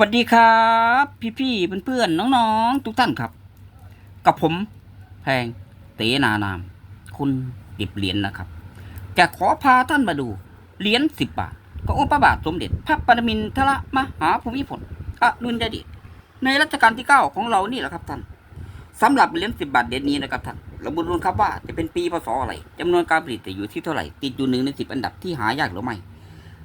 สวัสดีครับ พี่ๆเพื่อนๆน้องๆ ทุกท่านครับ กับผมแพงเตนานาม คุณดิบเหรียญนะครับจะขอพาท่านมาดูเหรียญสิบบาท ก็อุปบาทสมเด็จพระปรมินทรมหาภูมิพลอดุลยเดชในรัชกาลที่เก้าของเรานี่แหละครับท่านสำหรับเหรียญสิบบาทเหรียญนี้นะครับท่านเราบุรุษครับว่าจะเป็นปีพศอะไรจำนวนการผลิตจะอยู่ที่เท่าไหร่ติดอยู่หนึ่งในสิบอันดับที่หายากหรือไม่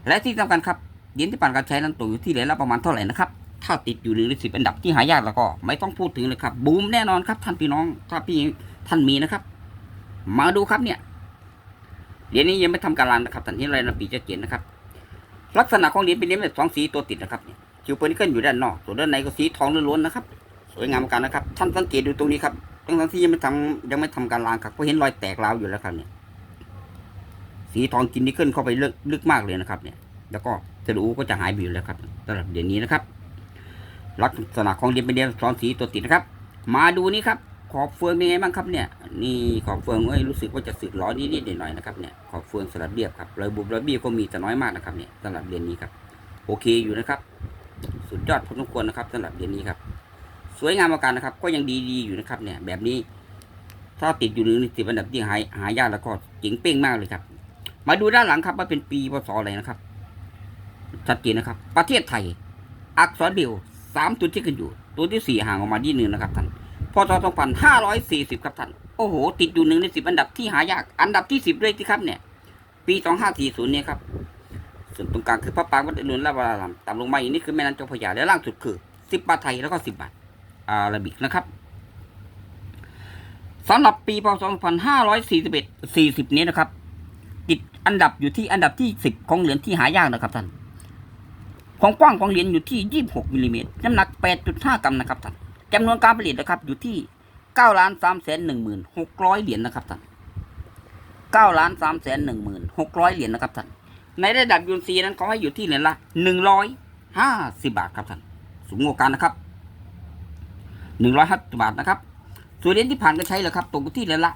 และที่สำคัญครับ เหรียญที่ผ่านการใช้นั้นตกอยู่ที่เหรียญละประมาณเท่าไหร่นะครับ ถ้าติดอยู่หนึ่งในสิบอันดับที่หายากแล้วก็ ไม่ต้องพูดถึงเลยครับ บูมแน่นอนครับ ท่านพี่น้อง ถ้าพี่ท่านมีนะครับ มาดูครับเนี่ย เหรียญนี้ยังไม่ทำการรันนะครับท่านที่ไรนะปีจะเขียนนะครับ ลักษณะของเหรียญเป็นเหรียญแบบสองสีตัวติดนะครับเนี่ยคิวเปอร์นิเกิลอยู่ด้านนอกส่วนด้านในก็สีทองล้วนๆนะครับ สวยงามมือนกันนะครับ ท่านสังเกตดูตรงนี้ครับทั้งๆที่ยังไม่ทำยังไม่ทำการล้างครับก็เห็นรอยแตกร้าวอยู่แล้วครับเนี่ย สีทองกินนิเกิลเข้าไปลึกลึกมากเลยนะครับเนี่ย แล้วก็สรูก็จะหายไปอยู่แล้วครับสำหรับเหรียญนี้นะครับ ลักษณะของเหรียญเป็นเหรียญซ้อนสีตัวติดนะครับ มาดูนี่ครับ ขอบเฟืองเป็นไงบ้างครับเนี่ยนี่ขอบเฟืองเอ้ยรู้สึกว่าจะสึกล้อนิดๆหน่อยๆนะครับเนี่ยขอบเฟืองสลับเรียบครับรอยบุบรอยบี้ก็มีแต่น้อยมากนะครับเนี่ยสำหรับเหรียญนี้ครับ โอเคอยู่นะครับ สุดยอดพอสมควรนะครับสำหรับเหรียญนี้ครับ สวยงามมือนกันนะครับ ก็ยังดีๆอยู่นะครับเนี่ยแบบนี้ถ้าติดอยู่หนึ่งในสิบอันดับที่หายหายากแล้วก็เจ๋งเป้งมากเลยครับ มาดูด้านหลังครับว่าเป็นปีพศอะไรนะครับ ชัดเจนนะครับ ประเทศไทย อักษรเบลสามตัวที่กันอยู่ ตัวที่สี่ห่างออกมานิดนึงนะครับท่านพศสองพันห้าร้อยสี่สิบครับท่าน โอ้โห ติดอยู่หนึ่งในสิบอันดับที่หายาก อันดับที่สิบด้วยที่ครับเนี่ย ปีสองห้าสี่ศูนย์เนี่ยครับ ส่วนตรงกลางคือพระปางวัดอรุณและวรารามต่ำลงมาอีกนี่คือแม่น้ำเจ้าพระยา และล่างสุดคือสิบบาทไทยแล้วก็สิบบาทอาราบิกนะครับสำหรับปีพศ2541 40 นี้นะครับ ติดอันดับอยู่ที่อันดับที่ 10 ของเหรียญที่หายากนะครับท่าน ความกว้างของเหรียญอยู่ที่ 26มิลลิเมตรน้ำหนัก 8.5 กรัมนะครับท่านจำนวนการผลิตนะครับอยู่ที่9ล้าน3แสน1 6 0 0เหรียญนะครับท่าน9ล้าน3แสน1 6 0 0เหรียญนะครับท่านในระดับยูนซีนั้นเขาให้อยู่ที่เหรียญละ150 บาทครับท่านสูงกว่ากันนะครับ150บาทนะครับส่วนเหรียญที่ผ่านการใช้เหรอครับตกที่เหรียญละ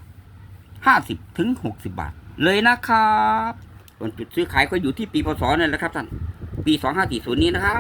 50ถึง60 บาท เลยนะครับส่วนจุดซื้อขายก็อยู่ที่ปีพศนั่นแหละครับท่าน ปี 2540 นี้นะครับ